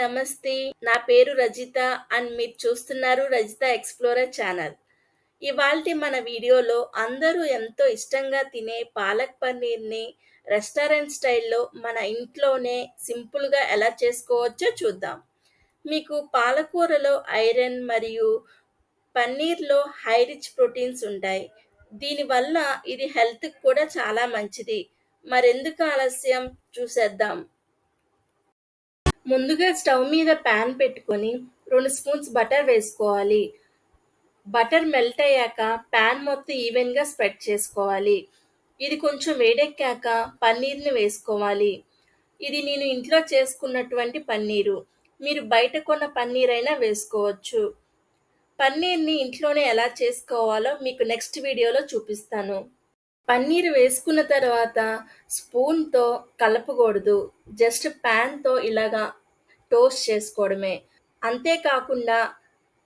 నమస్తే. నా పేరు రజిత అండ్ మీరు చూస్తున్నారు రజిత ఎక్స్‌ప్లోరర్ ఛానల్. ఇవాల్టి మన వీడియోలో అందరూ ఎంతో ఇష్టంగా తినే పాలక్ పన్నీర్‌ని రెస్టారెంట్ స్టైల్‌లో మన ఇంట్లోనే సింపుల్‌గా ఎలా చేసుకోవచ్చో చూద్దాం. మీకు పాలకూరలో ఐరన్ మరియు పన్నీర్‌లో హై రిచ్ ప్రోటీన్స్ ఉంటాయి. దీనివల్ల ఇది హెల్త్‌కి కూడా చాలా మంచిది. మరెందుకు ఆలస్యం చూసేద్దాం. ముందుగా స్టవ్ మీద పాన్ పెట్టుకొని రెండు స్పూన్స్ బటర్ వేసుకోవాలి. బటర్ మెల్ట్ అయ్యాక పాన్ మొత్తం ఈవెన్‌గా స్ప్రెడ్ చేసుకోవాలి. ఇది కొంచెం వేడెక్కాక పన్నీర్‌ని వేసుకోవాలి. ఇది నేను ఇంట్లో చేసుకున్నటువంటి పన్నీరు. మీరు బయట కొన్న పన్నీర్ అయినా వేసుకోవచ్చు. పన్నీర్‌ని ఇంట్లోనే ఎలా చేసుకోవాలో మీకు నెక్స్ట్ వీడియోలో చూపిస్తాను. పన్నీర్ వేసుకున్న తర్వాత స్పూన్‌తో కలపకూడదు. జస్ట్ పాన్‌తో ఇలాగా టోస్ట్ చేసుకోవడమే. అంతేకాకుండా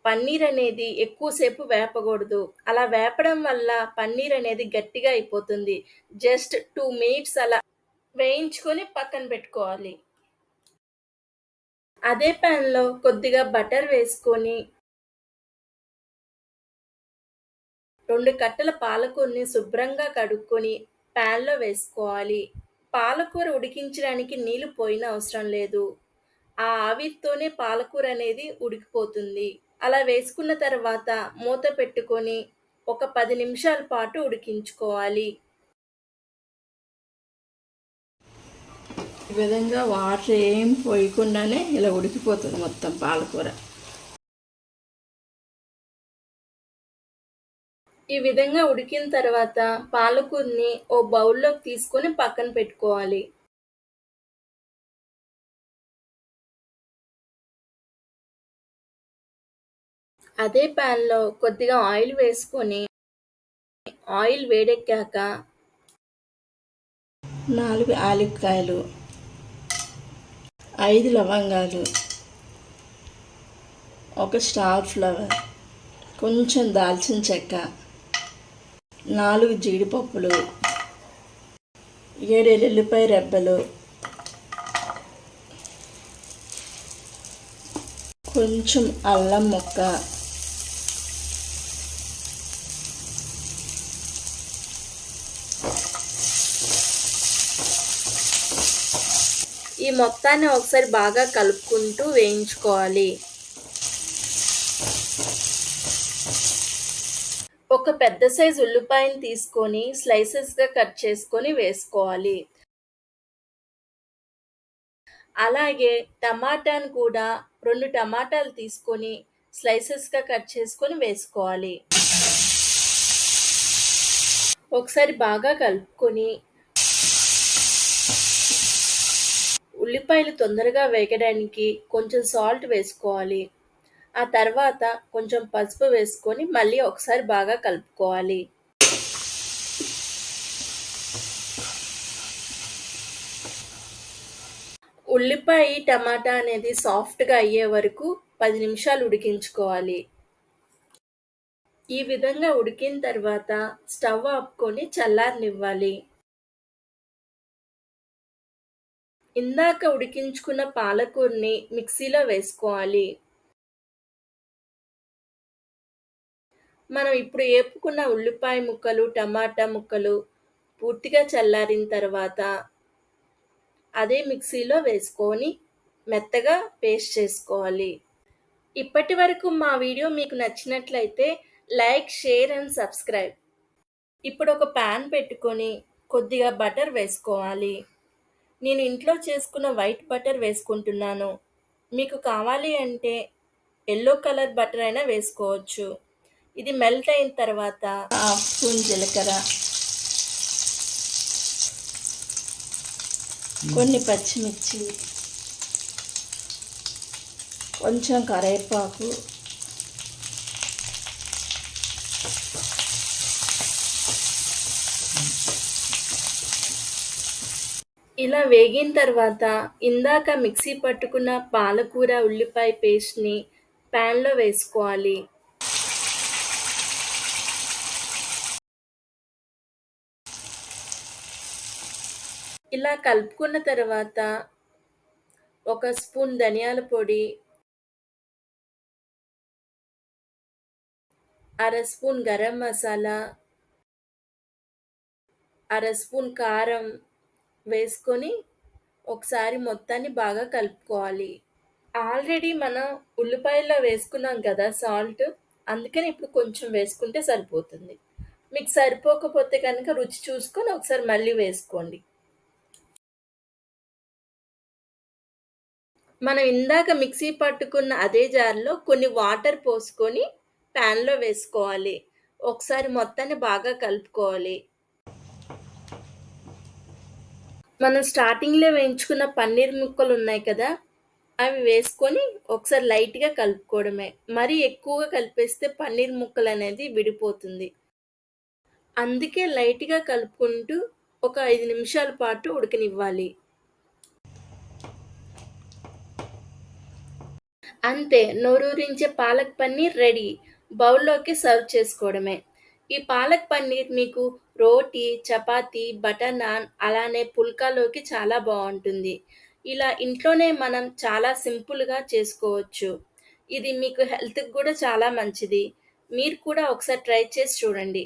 పన్నీర్ అనేది ఎక్కువసేపు వేపకూడదు. అలా వేపడం వల్ల పన్నీర్ అనేది గట్టిగా అయిపోతుంది. జస్ట్ టూ మినిట్స్ అలా వేయించుకొని పక్కన పెట్టుకోవాలి. అదే పాన్‌లో కొద్దిగా బటర్ వేసుకొని రెండు కట్టల పాలకూరని శుభ్రంగా కడుక్కొని పాన్‌లో వేసుకోవాలి. పాలకూర ఉడికించడానికి నీళ్ళు పోయనవసరం లేదు. ఆ ఆవిరితోనే పాలకూర అనేది ఉడికిపోతుంది. అలా వేసుకున్న తర్వాత మూత పెట్టుకొని ఒక 10 నిమిషాల పాటు ఉడికించుకోవాలి. ఈ విధంగా వాటర్ ఏం పోయకుండానే ఇలా ఉడికిపోతుంది మొత్తం పాలకూర. ఈ విధంగా ఉడికిన తర్వాత పాలకూరని ఓ బౌల్‌లోకి తీసుకొని పక్కన పెట్టుకోవాలి. అదే ప్యాన్లో కొద్దిగా ఆయిల్ వేసుకొని ఆయిల్ వేడెక్కాక నాలుగు ఆలిక్కాయలు ఐదు లవంగాలు, ఒక స్టార్ ఫ్లవర్, కొంచెం దాల్చిన చెక్క, నాలుగు జీడిపప్పులు, ఏడు ఎల్లుల్లిపాయ రెబ్బలు, కొంచెం అల్లం ముక్క ఈ మొత్తాన్ని ఒకసారి బాగా కలుపుకుంటూ వేయించుకోవాలి. ఒక పెద్ద సైజు ఉల్లిపాయని తీసుకొని స్లైసెస్‌గా కట్ చేసుకొని వేసుకోవాలి. అలాగే టమాటాను కూడా రెండు టమాటాలు తీసుకొని స్లైసెస్‌గా కట్ చేసుకొని వేసుకోవాలి. ఒకసారి బాగా కలుపుకొని ఉల్లిపాయలు తొందరగా వేగడానికి కొంచెం సాల్ట్ వేసుకోవాలి. ఆ తర్వాత కొంచెం పసుపు వేసుకొని మళ్ళీ ఒకసారి బాగా కలుపుకోవాలి. ఉల్లిపాయ, టమాటా అనేది సాఫ్ట్‌గా అయ్యే వరకు పది నిమిషాలు ఉడికించుకోవాలి. ఈ విధంగా ఉడికిన తర్వాత స్టవ్ ఆపుకొని చల్లారనివ్వాలి. ఇందాక ఉడికించుకున్న పాలకూరని మిక్సీలో వేసుకోవాలి. మనం ఇప్పుడు ఏపుకున్న ఉల్లిపాయ ముక్కలు, టమాటా ముక్కలు పూర్తిగా చల్లారిన తర్వాత అదే మిక్సీలో వేసుకొని మెత్తగా పేస్ట్ చేసుకోవాలి. ఇప్పటి వరకు మా వీడియో మీకు నచ్చినట్లయితే లైక్, షేర్ అండ్ సబ్స్క్రైబ్. ఇప్పుడు ఒక పాన్ పెట్టుకొని కొద్దిగా బటర్ వేసుకోవాలి. నేను ఇంట్లో చేసుకున్న వైట్ బటర్ వేసుకుంటున్నాను. మీకు కావాలి అంటే ఎల్లో కలర్ బటర్ అయినా వేసుకోవచ్చు. ఇది మెల్ట్ అయిన తర్వాత హాఫ్ స్పూన్ జీలకర్ర, కొన్ని పచ్చిమిర్చి, కొంచెం కరివేపాకు, ఇలా వేగిన తర్వాత ఇందాక మిక్సీ పట్టుకున్న పాలకూర, ఉల్లిపాయ పేస్ట్‌ని పాన్‌లో వేసుకోవాలి. ఇలా కలుపుకున్న తర్వాత ఒక స్పూన్ ధనియాల పొడి అర స్పూన్ గరం మసాలా అర స్పూన్ కారం వేసుకొని ఒకసారి మొత్తాన్ని బాగా కలుపుకోవాలి. ఆల్రెడీ మనం ఉల్లిపాయల్లో వేసుకున్నాం కదా సాల్ట్ అందుకని ఇప్పుడు కొంచెం వేసుకుంటే సరిపోతుంది. మీకు సరిపోకపోతే కనుక రుచి చూసుకొని ఒకసారి మళ్ళీ వేసుకోండి. మనం ఇందాక మిక్సీ పట్టుకున్న అదే జార్లో కొన్ని వాటర్ పోసుకొని ప్యాన్లో వేసుకోవాలి. ఒకసారి మొత్తాన్ని బాగా కలుపుకోవాలి. మనం స్టార్టింగ్లో వేయించుకున్న పన్నీర్ ముక్కలు ఉన్నాయి కదా అవి వేసుకొని ఒకసారి లైట్గా కలుపుకోవడమే. మరీ ఎక్కువగా కలిపేస్తే పన్నీర్ ముక్కలు అనేది విడిపోతుంది. అందుకే లైట్గా కలుపుకుంటూ ఒక ఐదు నిమిషాల పాటు ఉడకనివ్వాలి. అంతే నోరూరించే పాలక్ పన్నీర్ రెడీ బౌల్లోకి సర్వ్ చేసుకోవడమే. ఈ పాలక్ పన్నీర్ మీకు రోటీ చపాతి బటర్ నాన్ అలానే పుల్కాలోకి చాలా బాగుంటుంది. ఇలా ఇంట్లోనే మనం చాలా సింపుల్గా చేసుకోవచ్చు. ఇది మీకు హెల్త్కి కూడా చాలా మంచిది. మీరు కూడా ఒకసారి ట్రై చేసి చూడండి.